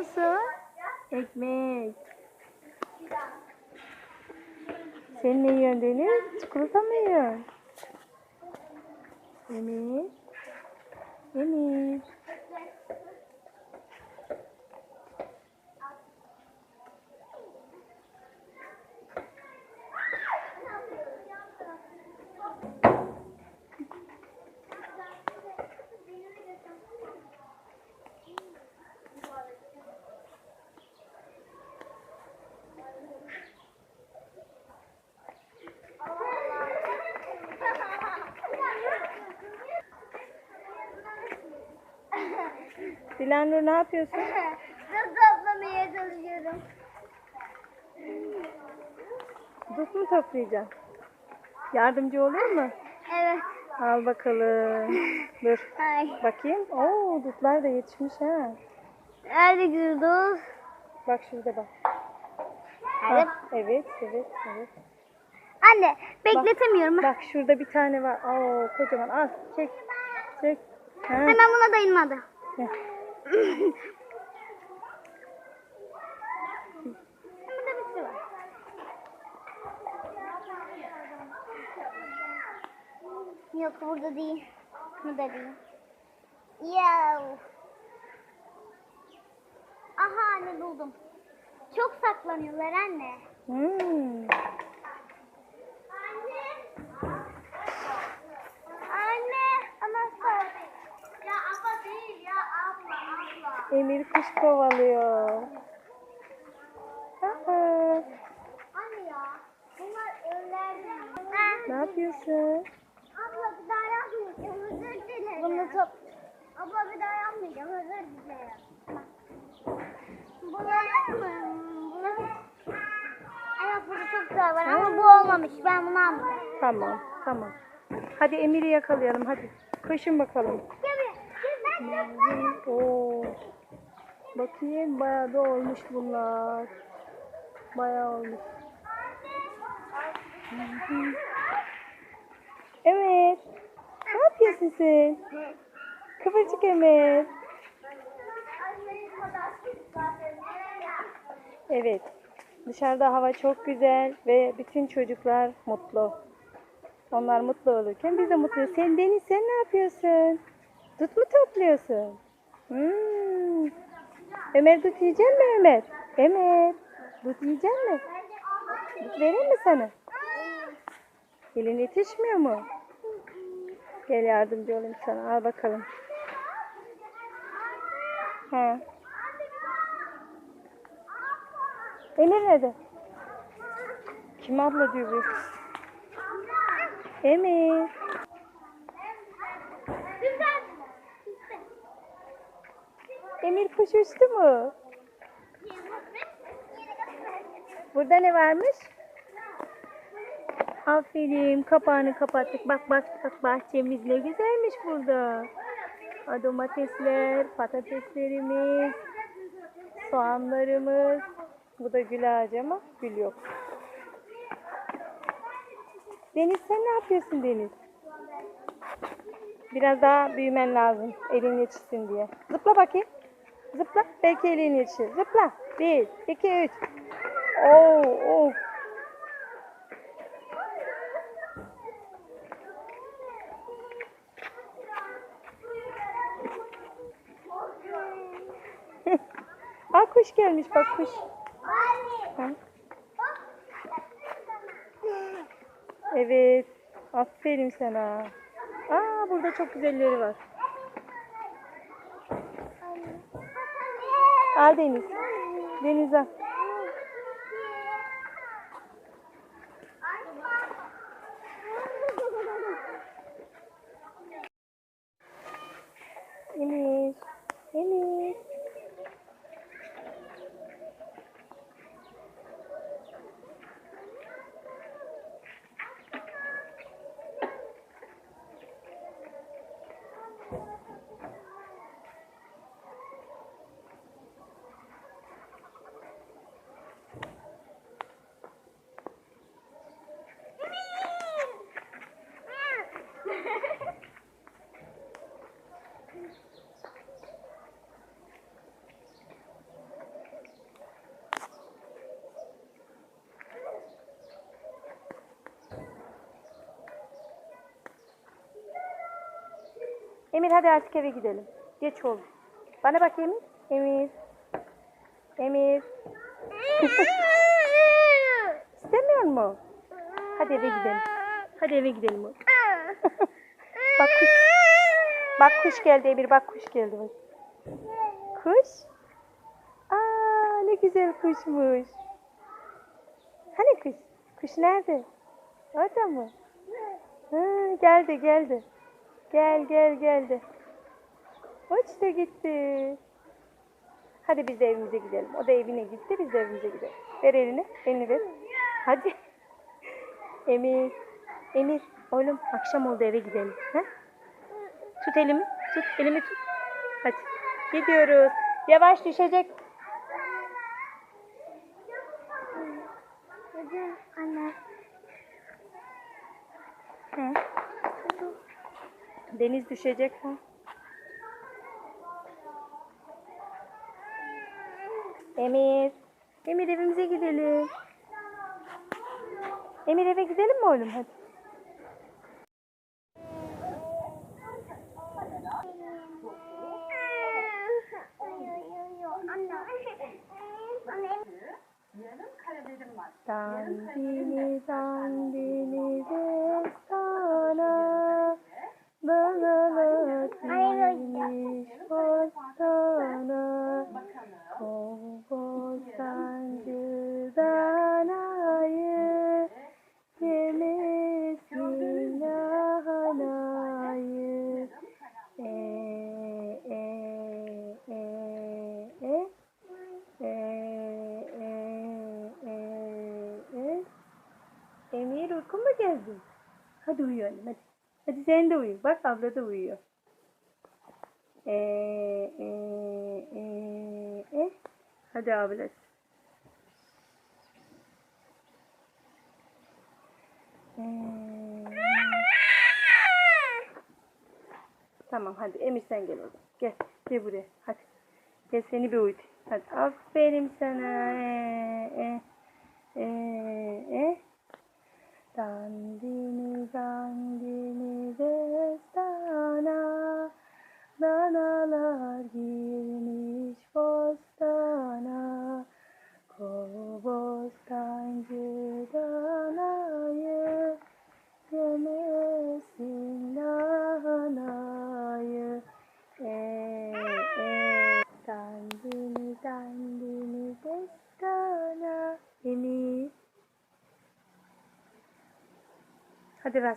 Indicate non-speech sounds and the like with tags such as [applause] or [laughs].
musun? Ekmek. Sen ne yiyorsun Deniz? Çikolata mı yiyorsun? Emir. Emir. Dilanur ne yapıyorsun? [laughs] Nasıl toplamaya çalışıyorum? Dut mu toplayacaksın? Yardımcı olur mu? Evet. Al bakalım. [laughs] Dur. Ay. Bakayım. Oo dutlar da yetişmiş ha. Nerede gidiyoruz? Bak şurada bak. Evet. Ha, evet, evet, evet. Anne bekletemiyorum. Bak şurada bir tane var. Oo kocaman. Al çek. Çek. Ha. Hemen buna dayılmadı. Heh. Yok burada değil. Burada değil. Ya. Aha anne buldum. Çok saklanıyorlar anne. Hmm. Anne. Anahtar. Ya abla değil ya abla abla. Emir kuş kovalıyor. Aa, Anne ya. Bunlar önlerde. ne yapıyorsun? Abla bir daha yapmayacağım. Özür dilerim. Bunu top. Abla bir daha yapmayacağım. Özür dilerim. Mı? Bunlar... Evet burada çok güzel var ama bu olmamış. Ben bunu almadım. Tamam, tamam. Hadi Emir'i yakalayalım hadi. Koşun bakalım. Gel. Gel ben Oo. Bakayım bayağı da olmuş bunlar. Bayağı olmuş. Evet. Ne yapıyorsun sen? Kıvırcık Emir. Evet. Dışarıda hava çok güzel ve bütün çocuklar mutlu. Onlar mutlu olurken biz de mutluyuz. Sen Deniz sen ne yapıyorsun? Dut mu topluyorsun? Hmm. Ömer dut yiyecek mi Ömer? Ömer. Dut yiyecek mi? Dut vereyim mi sana? Elin yetişmiyor mu? Gel yardımcı olayım sana. Al bakalım. Ha. Emir nerede? Kim abla diyor bu? Emir. Emir kuş uçtu mu? Burada ne varmış? Aferin kapağını kapattık. Bak bak bak bahçemiz ne güzelmiş burada. Ha, Domatesler, patateslerimiz, soğanlarımız. Bu da gül ağacı ama gül yok. Deniz sen ne yapıyorsun Deniz? Biraz daha büyümen lazım elin yetişsin diye. Zıpla bakayım. Zıpla. Belki elin yetişir. Zıpla. Bir, iki, üç. Oo, oo. Aa [laughs] kuş gelmiş bak kuş. Ha? Evet. Aferin sana. Aa burada çok güzelleri var. Al Deniz. Deniz al. Emir. Emir. Emir hadi artık eve gidelim. Geç oldu. Bana bak Emir. Emir. Emir. [laughs] İstemiyor mu? Hadi eve gidelim. Hadi eve gidelim. [laughs] bak kuş. Bak kuş geldi Emir. Bak kuş geldi. Bak. Kuş. Aa ne güzel kuşmuş. Hani kuş? Kuş nerede? Orada mı? Ha, geldi geldi. Gel gel geldi. Uçtu gitti. Hadi biz de evimize gidelim. O da evine gitti, biz de evimize gidelim. Ver elini, elini ver. Hadi. [laughs] Emir, Emir, oğlum akşam oldu eve gidelim. Ha? Tut elimi, tut, elimi tut. Hadi, gidiyoruz. Yavaş düşecek. Hadi anne. Hı. Deniz düşecek ha. Emir. Emir evimize gidelim. Emir eve gidelim mi oğlum hadi. Dandini dandini destana Emir uykun mu geldi? Hadi uyu annem hadi. Hadi sen de uyu. Bak abla da uyuyor. E, e, e, e. Hadi ablası. E, Tamam hadi Emir sen gel oğlum. Gel. Gel buraya. Hadi. Gel seni bir uyut. Hadi aferin sana. Ee, e, e. Dandini dandini destana Danalar girmiş bostana Kov bostancı danayı Yemesin lahanayı e, e, Dandini dandini destana Emir Hadi ver.